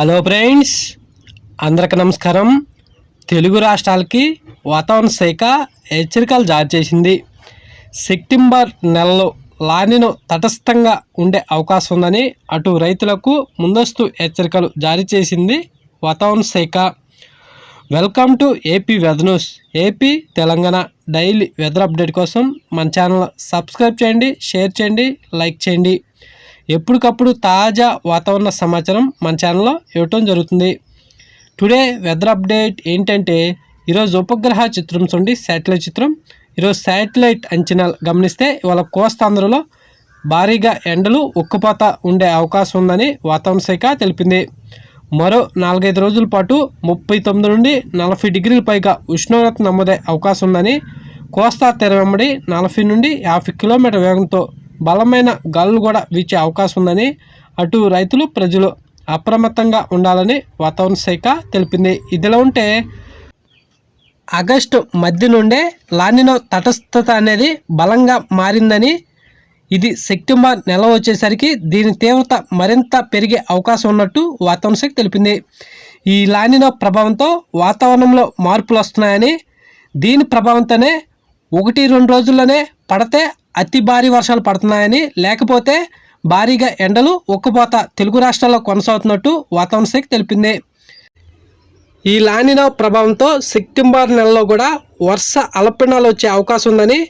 Hello friends అందరికి నమస్కారం. తెలుగు రాష్ట్రాలకి వాతావరణ శాఖ హెచ్చరికలు జారీ చేసింది. సెప్టెంబర్ నెలలో లానిను తటస్థంగా ఉండే అవకాశం ఉందని అటు రైతులకు ముందస్తు హెచ్చరికలు జారీ చేసింది వాతావరణ శాఖ. Welcome to AP weather news. AP Telangana daily weather update కోసం మన ఛానల్ సబ్స్క్రైబ్ చేయండి షేర్ చేయండి లైక్ చేయండి. ఎప్పటికప్పుడు తాజా వాతావరణ సమాచారం మన ఛానల్లో ఇవ్వటం జరుగుతుంది. టుడే వెదర్ అప్డేట్ ఏంటంటే ఈరోజు ఉపగ్రహ చిత్రం చూడండి శాటిలైట్ చిత్రం. ఈరోజు శాటిలైట్ అంచనాలు గమనిస్తే ఇవాళ కోస్తాంధ్రలో భారీగా ఎండలు ఉక్కుపోత ఉండే అవకాశం ఉందని వాతావరణ శాఖ తెలిపింది. మరో నాలుగైదు రోజుల పాటు ముప్పై తొమ్మిది నుండి నలభై డిగ్రీల పైగా ఉష్ణోగ్రత నమోదే అవకాశం ఉందని కోస్తా తెర వెంబడి నలభై నుండి యాభై కిలోమీటర్ వేగంతో బలమైన గాలులు కూడా వీచే అవకాశం ఉందని అటు రైతులు ప్రజలు అప్రమత్తంగా ఉండాలని వాతావరణ శాఖ తెలిపింది. ఇదిలా ఉంటే ఆగస్టు మధ్య నుండే లానినో తటస్థత అనేది బలంగా మారిందని ఇది సెప్టెంబర్ నెల వచ్చేసరికి దీని తీవ్రత మరింత పెరిగే అవకాశం ఉన్నట్టు వాతావరణ శాఖ తెలిపింది. ఈ లానినో ప్రభావంతో వాతావరణంలో మార్పులు వస్తున్నాయని దీని ప్రభావంతోనే ఒకటి రెండు రోజుల్లోనే పడితే అతి భారీ వర్షాలు పడుతున్నాయని లేకపోతే భారీగా ఎండలు ఉక్కపోత తెలుగు రాష్ట్రాల్లో కొనసాగుతున్నట్టు వాతావరణ శాఖ తెలిపింది. ఈ లానినో ప్రభావంతో సెప్టెంబర్ నెలలో కూడా వర్ష అల్పపీడనాలు వచ్చే అవకాశం ఉందని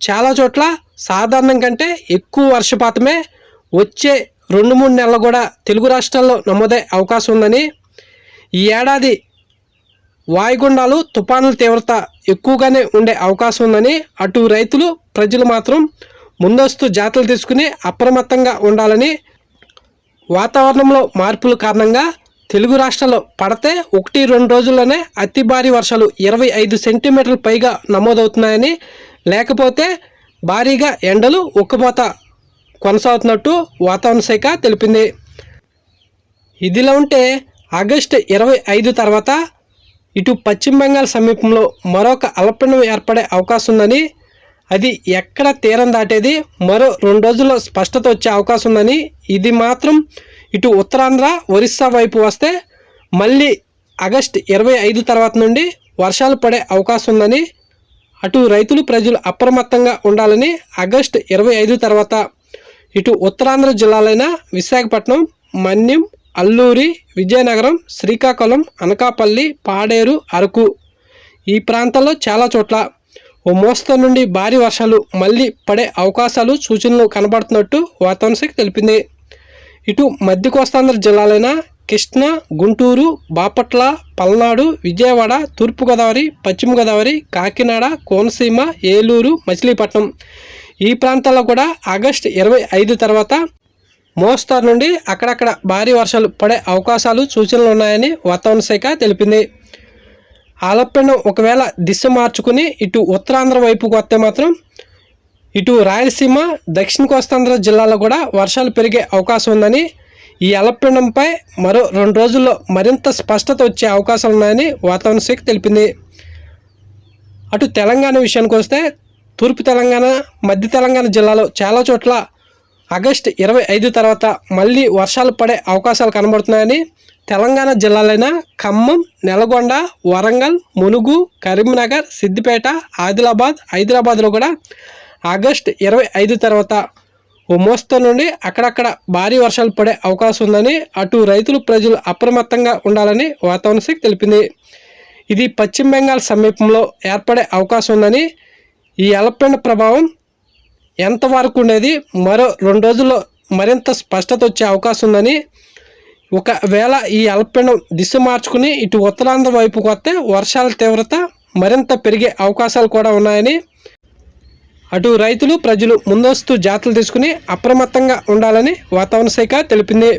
చాలా చోట్ల సాధారణం కంటే ఎక్కువ వర్షపాతమే వచ్చే రెండు మూడు నెలలు కూడా తెలుగు రాష్ట్రాల్లో నమోదయ్యే అవకాశం ఉందని ఈ ఏడాది వాయుగుండాలు తుఫానుల తీవ్రత ఎక్కువగానే ఉండే అవకాశం ఉందని అటు రైతులు ప్రజలు మాత్రం ముందస్తు జాతలు తీసుకుని అప్రమత్తంగా ఉండాలని వాతావరణంలో మార్పుల కారణంగా తెలుగు రాష్ట్రాల్లో పడితే ఒకటి రెండు రోజుల్లోనే అతి భారీ వర్షాలు ఇరవై ఐదు సెంటీమీటర్ల పైగా నమోదవుతున్నాయని లేకపోతే భారీగా ఎండలు ఉక్కపోత కొనసాగుతున్నట్టు వాతావరణ శాఖ తెలిపింది. ఇదిలా ఉంటే ఆగస్టు ఇరవై ఐదు తర్వాత ఇటు పశ్చిమ బెంగాల్ సమీపంలో మరొక అల్పపీడనం ఏర్పడే అవకాశం ఉందని అది ఎక్కడ తీరం దాటేది మరో రెండు రోజుల్లో స్పష్టత వచ్చే అవకాశం ఉందని ఇది మాత్రం ఇటు ఉత్తరాంధ్ర ఒరిస్సా వైపు వస్తే మళ్ళీ ఆగస్ట్ ఇరవై ఐదు తర్వాత నుండి వర్షాలు పడే అవకాశం ఉందని అటు రైతులు ప్రజలు అప్రమత్తంగా ఉండాలని ఆగస్ట్ ఇరవై ఐదు తర్వాత ఇటు ఉత్తరాంధ్ర జిల్లాలైన విశాఖపట్నం మన్యం అల్లూరి విజయనగరం శ్రీకాకుళం అనకాపల్లి పాడేరు అరకు. ఈ ప్రాంతాల్లో చాలా చోట్ల ఓ మోస్తరు నుండి భారీ వర్షాలు మళ్ళీ పడే అవకాశాలు సూచనలు కనబడుతున్నట్టు వాతావరణ శాఖ తెలిపింది. ఇటు మధ్య కోస్తాంధ్ర జిల్లాలైన కృష్ణా గుంటూరు బాపట్ల పల్నాడు విజయవాడ తూర్పుగోదావరి పశ్చిమ గోదావరి కాకినాడ కోనసీమ ఏలూరు మచిలీపట్నం. ఈ ప్రాంతాల్లో కూడా ఆగస్టు ఇరవై ఐదు తర్వాత మోస్తారు నుండి అక్కడక్కడ భారీ వర్షాలు పడే అవకాశాలు సూచనలు ఉన్నాయని వాతావరణ శాఖ తెలిపింది. ఆలపీడనం ఒకవేళ దిశ మార్చుకుని ఇటు ఉత్తరాంధ్ర వైపుకు వస్తే మాత్రం ఇటు రాయలసీమ దక్షిణ కోస్తాంధ్ర జిల్లాలో కూడా వర్షాలు పెరిగే అవకాశం ఉందని ఈ అలపీడనంపై మరో రెండు రోజుల్లో మరింత స్పష్టత వచ్చే అవకాశాలు ఉన్నాయని వాతావరణ శాఖ తెలిపింది. అటు తెలంగాణ విషయానికి వస్తే తూర్పు తెలంగాణ మధ్య తెలంగాణ జిల్లాలో చాలా చోట్ల ఆగస్టు ఇరవై ఐదు తర్వాత మళ్ళీ వర్షాలు పడే అవకాశాలు కనబడుతున్నాయని తెలంగాణ జిల్లాలైన ఖమ్మం నెలగొండ వరంగల్ మునుగు కరీంనగర్ సిద్దిపేట ఆదిలాబాద్ హైదరాబాద్లో కూడా ఆగస్ట్ ఇరవై ఐదు తర్వాత ఓ మోస్తో నుండి అక్కడక్కడ భారీ వర్షాలు పడే అవకాశం ఉందని అటు రైతులు ప్రజలు అప్రమత్తంగా ఉండాలని వాతావరణ శాఖ తెలిపింది. ఇది పశ్చిమ బెంగాల్ సమీపంలో ఏర్పడే అవకాశం ఉందని ఈ అలపెండ ప్రభావం ఎంతవరకు ఉండేది? మరో రెండు రోజుల్లో మరింత స్పష్టత వచ్చే అవకాశం ఉందని ఒకవేళ ఈ అల్పపీడనం దిశ మార్చుకుని ఇటు ఉత్తరాంధ్ర వైపుకు వస్తే వర్షాల తీవ్రత మరింత పెరిగే అవకాశాలు కూడా ఉన్నాయని అటు రైతులు ప్రజలు ముందస్తు జాతలు తీసుకుని అప్రమత్తంగా ఉండాలని వాతావరణ శాఖ తెలిపింది.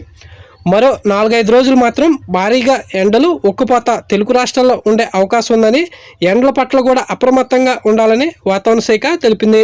మరో నాలుగైదు రోజులు మాత్రం భారీగా ఎండలు ఉక్కుపోత తెలుగు రాష్ట్రాల్లో ఉండే అవకాశం ఉందని ఎండల పట్ల కూడా అప్రమత్తంగా ఉండాలని వాతావరణ శాఖ తెలిపింది.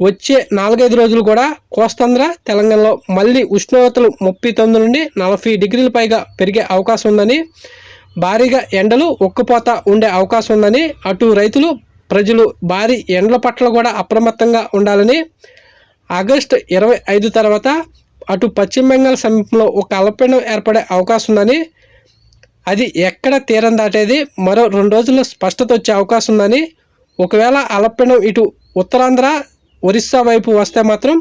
వచ్చే నాలుగైదు రోజులు కూడా కోస్తాంధ్ర తెలంగాణలో మళ్ళీ ఉష్ణోగ్రతలు ముప్పై తొమ్మిది నుండి నలభై డిగ్రీల పైగా పెరిగే అవకాశం ఉందని భారీగా ఎండలు ఒక్కుపోత ఉండే అవకాశం ఉందని అటు రైతులు ప్రజలు భారీ ఎండల పట్ల కూడా అప్రమత్తంగా ఉండాలని ఆగస్టు ఇరవై ఐదు తర్వాత అటు పశ్చిమ బెంగాల్ సమీపంలో ఒక అల్పపీడనం ఏర్పడే అవకాశం ఉందని అది ఎక్కడ తీరం దాటేది మరో రెండు రోజుల్లో స్పష్టత వచ్చే అవకాశం ఉందని ఒకవేళ అల్పపీడనం ఇటు ఉత్తరాంధ్ర ఒరిస్సా వైపు వస్తే మాత్రం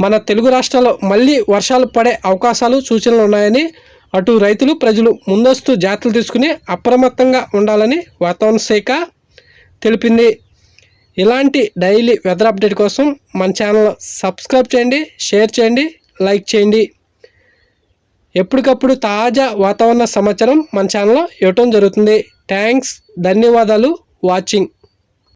మన తెలుగు రాష్ట్రాల్లో మళ్ళీ వర్షాలు పడే అవకాశాలు సూచనలు ఉన్నాయని అటు రైతులు ప్రజలు ముందస్తు జాగ్రత్తలు తీసుకుని అప్రమత్తంగా ఉండాలని వాతావరణ శాఖ తెలిపింది. ఇలాంటి డైలీ వెదర్ అప్డేట్ కోసం మన ఛానల్ సబ్స్క్రైబ్ చేయండి షేర్ చేయండి లైక్ చేయండి. ఎప్పటికప్పుడు తాజా వాతావరణ సమాచారం మన ఛానల్లో ఇవ్వటం జరుగుతుంది. థ్యాంక్స్ ధన్యవాదాలు వాచింగ్.